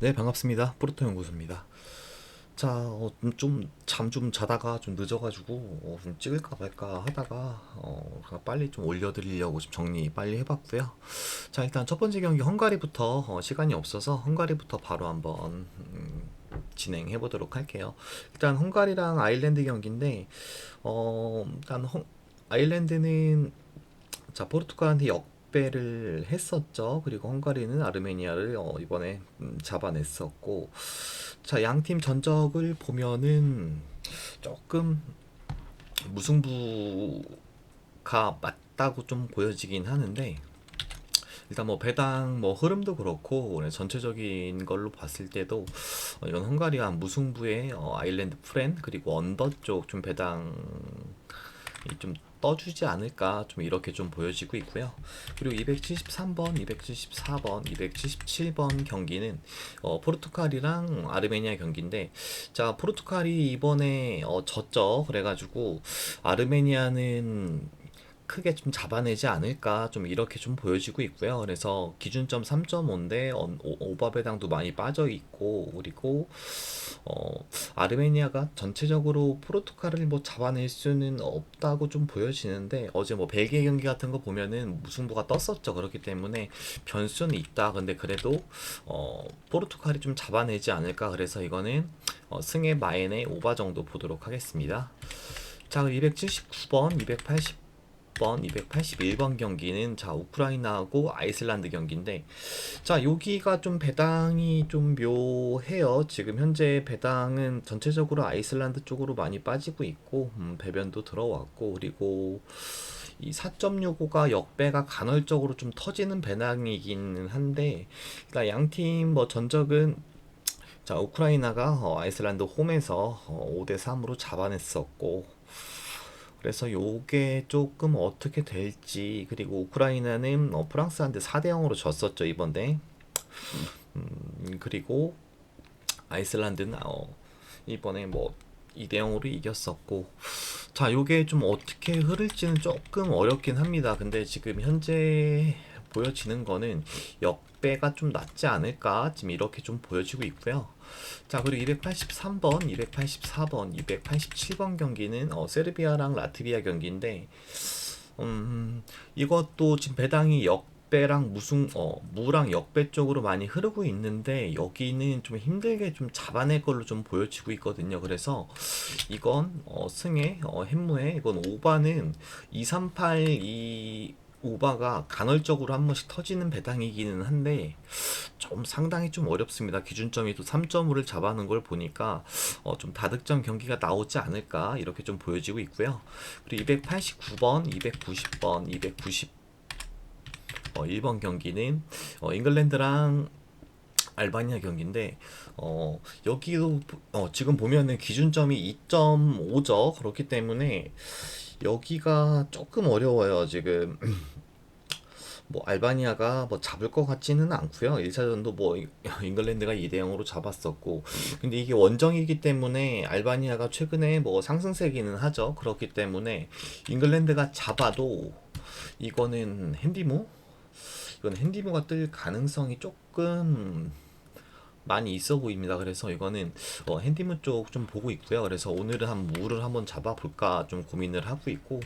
네, 반갑습니다. 프로토 연구소입니다. 자, 어, 좀, 잠좀 자다가 좀 늦어가지고, 어, 좀 찍을까 말까 하다가, 어, 빨리 좀 올려드리려고 좀 정리 빨리 해봤고요. 자, 일단 첫 번째 경기 헝가리부터, 어, 시간이 없어서 헝가리부터 바로 한번, 음, 진행해 보도록 할게요. 일단 헝가리랑 아일랜드 경기인데, 어, 일단 헝, 아일랜드는 자, 포르투갈한테 역 배를 했었죠. 그리고 헝가리는 아르메니아를 어, 이번에 음, 잡아냈었고, 자, 양팀 전적을 보면은 조금 무승부가 맞다고 좀 보여지긴 하는데, 일단 뭐 배당 뭐 흐름도 그렇고 네, 전체적인 걸로 봤을 때도 어, 이건 헝가리가 무승부의 어, 아일랜드 프렌 그리고 언더 쪽 좀 배당 좀 떠주지 않을까 좀 이렇게 좀 보여지고 있고요. 그리고 273번, 274번, 277번 경기는 어, 포르투갈이랑 아르메니아 경기인데 자 포르투갈이 이번에 어, 졌죠. 그래가지고 아르메니아는 크게 좀 잡아내지 않을까 좀 이렇게 좀 보여지고 있고요. 그래서 기준점 3.5인데 오버 배당도 많이 빠져 있고 그리고 어 아르메니아가 전체적으로 포르투갈을 뭐 잡아낼 수는 없다고 좀 보여지는데 어제 뭐 벨기에 경기 같은 거 보면은 무승부가 떴었죠. 그렇기 때문에 변수는 있다. 근데 그래도 어 포르투갈이 좀 잡아내지 않을까. 그래서 이거는 어 승의 마인의 오바 정도 보도록 하겠습니다. 자, 279번, 280 200번, 281번 경기는 자 우크라이나하고 아이슬란드 경기인데 자 여기가 좀 배당이 좀 묘해요. 지금 현재 배당은 전체적으로 아이슬란드 쪽으로 많이 빠지고 있고 음, 배변도 들어왔고 그리고 이 4.65가 역배가 간헐적으로 좀 터지는 배당이긴 한데 그러니까 양팀 뭐 전적은 자 우크라이나가 어, 아이슬란드 홈에서 어, 5대 3으로 잡아냈었고 그래서 요게 조금 어떻게 될지 그리고 우크라이나는 어, 프랑스한테 4대 0으로 졌었죠 이번에. 음, 그리고 아이슬란드는 어, 이번에 뭐 2대 0으로 이겼었고. 자 요게 좀 어떻게 흐를지는 조금 어렵긴 합니다. 근데 지금 현재 보여지는 거는 역배가 좀 낫지 않을까? 지금 이렇게 좀 보여지고 있고요 자, 그리고 283번, 284번, 287번 경기는 어, 세르비아랑 라트비아 경기인데, 음, 이것도 지금 배당이 역배랑 무승, 어, 무랑 역배 쪽으로 많이 흐르고 있는데, 여기는 좀 힘들게 좀 잡아낼 걸로 좀 보여지고 있거든요. 그래서 이건 어, 승에, 어, 햄무에, 이건 오바는 238, 2, 오바가 간헐적으로 한 번씩 터지는 배당이기는 한데 좀 상당히 좀 어렵습니다. 기준점이 또 3.5를 잡아놓은 걸 보니까 어, 좀 다득점 경기가 나오지 않을까 이렇게 좀 보여지고 있고요. 그리고 289번, 290번, 290 어, 1번 경기는 어, 잉글랜드랑 알바니아 경기인데 어, 여기도 어, 지금 보면은 기준점이 2.5죠. 그렇기 때문에 여기가 조금 어려워요, 지금. 뭐 알바니아가 뭐 잡을 것 같지는 않고요. 1차전도 뭐 잉글랜드가 2대 0으로 잡았었고. 근데 이게 원정이기 때문에 알바니아가 최근에 뭐 상승세기는 하죠. 그렇기 때문에 잉글랜드가 잡아도 이거는 핸디모? 이건 핸디모가 뜰 가능성이 조금 많이 있어 보입니다. 그래서 이거는 어, 핸디문 쪽 좀 보고 있고요. 그래서 오늘은 한 무를 한번 잡아볼까 좀 고민을 하고 있고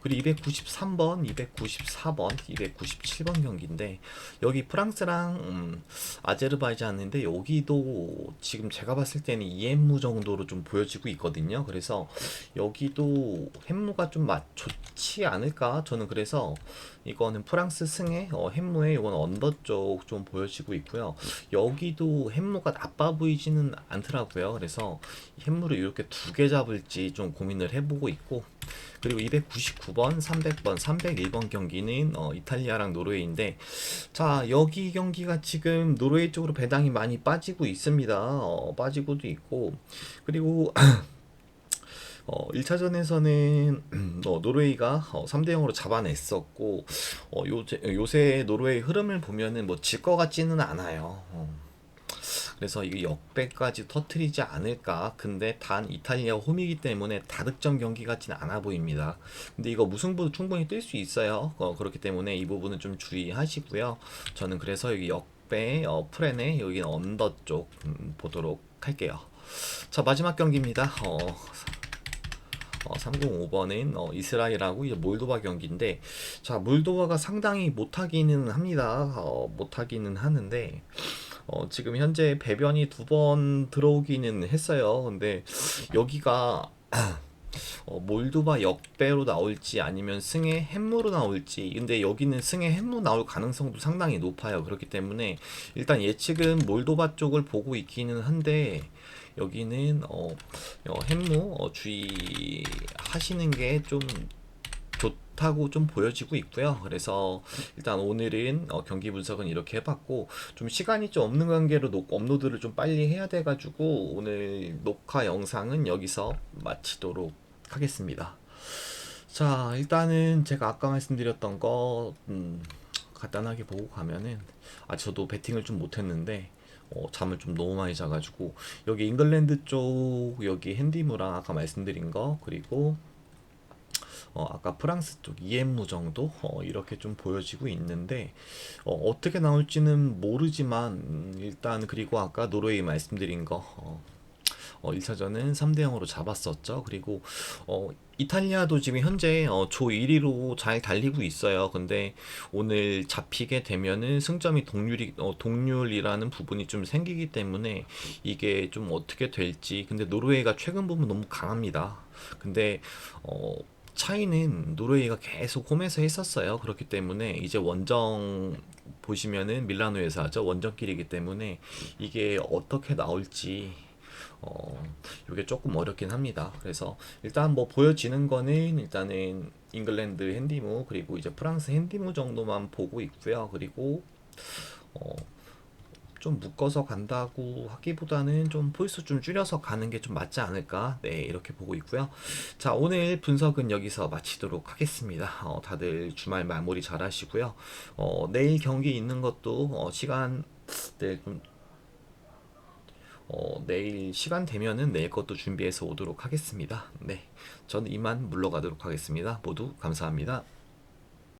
그리고 293번, 294번, 297번 경기인데 여기 프랑스랑 음, 아제르바이잔인데 여기도 지금 제가 봤을 때는 2무 정도로 좀 보여지고 있거든요. 그래서 여기도 햄무가 좀맛 좋지 않을까 저는 그래서 이거는 프랑스 승에 어, 햄무에 이건 언더 쪽 좀 보여지고 있고요. 여기도 햄 무가 나빠 보이지는 않더라고요. 그래서 햄무를 이렇게 두 개 잡을지 좀 고민을 해보고 있고 그리고 299번, 300번, 301번 경기는 어, 이탈리아랑 노르웨이인데 자 여기 경기가 지금 노르웨이 쪽으로 배당이 많이 빠지고 있습니다. 어, 빠지고도 있고 그리고 어, 1차전에서는 어, 노르웨이가 어, 3대 0으로 잡아냈었고 어, 요새, 요새 노르웨이 흐름을 보면은 뭐 질 것 같지는 않아요. 어. 그래서 이게 역배까지 터트리지 않을까. 근데 단 이탈리아 홈이기 때문에 다득점 경기 같지는 않아 보입니다. 근데 이거 무승부도 충분히 뜰수 있어요. 어, 그렇기 때문에 이 부분은 좀 주의하시고요. 저는 그래서 여기 역 역배 어, 프렌의 여기는 언더 쪽 음, 보도록 할게요. 자 마지막 경기입니다. 어, 어, 305번은 어, 이스라엘하고 이제 몰도바 경기인데 자 몰도바가 상당히 못하기는 합니다. 어, 못하기는 하는데 어, 지금 현재 배변이 두 번 들어오기는 했어요. 근데 여기가 어, 몰도바 역배로 나올지 아니면 승의 햄무로 나올지 근데 여기는 승의 햄무 나올 가능성도 상당히 높아요 그렇기 때문에 일단 예측은 몰도바 쪽을 보고 있기는 한데 여기는 어, 어, 햄무 어, 주의하시는 게좀 좋다고 좀 보여지고 있고요. 그래서 일단 오늘은 어, 경기 분석은 이렇게 해봤고 좀 시간이 좀 없는 관계로 녹- 업로드를 좀 빨리 해야 돼가지고 오늘 녹화 영상은 여기서 마치도록 하겠습니다. 자 일단은 제가 아까 말씀드렸던 거 음, 간단하게 보고 가면은 아 저도 배팅을 좀 못했는데 어, 잠을 좀 너무 많이 자가지고 여기 잉글랜드 쪽 여기 핸디무랑 아까 말씀드린 거 그리고 어, 아까 프랑스 쪽 EM무 정도 어, 이렇게 좀 보여지고 있는데 어, 떻게 나올지는 모르지만 음, 일단 그리고 아까 노르웨이 말씀드린 거 어, 어, 1차전은 3대 0으로 잡았었죠. 그리고 어, 이탈리아도 지금 현재 어, 조 1위로 잘 달리고 있어요. 근데 오늘 잡히게 되면은 승점이 동률이 어, 동률이라는 부분이 좀 생기기 때문에 이게 좀 어떻게 될지. 근데 노르웨이가 최근 부분 너무 강합니다. 근데 어, 차이는 노르웨이가 계속 홈에서 했었어요. 그렇기 때문에 이제 원정 보시면은 밀라노에서 하죠. 원정길이기 때문에 이게 어떻게 나올지 어, 이게 조금 어렵긴 합니다. 그래서 일단 뭐 보여지는 거는 일단은 잉글랜드 핸디무 그리고 이제 프랑스 핸디무 정도만 보고 있고요. 그리고 어, 좀 묶어서 간다고 하기보다는 좀 포인트 좀 줄여서 가는 게 좀 맞지 않을까? 네 이렇게 보고 있고요. 자 오늘 분석은 여기서 마치도록 하겠습니다. 어, 다들 주말 마무리 잘 하시고요. 어, 내일 경기 있는 것도 어, 시간 네, 좀 어, 내일 시간 되면은 내일 것도 준비해서 오도록 하겠습니다. 네 저는 이만 물러가도록 하겠습니다. 모두 감사합니다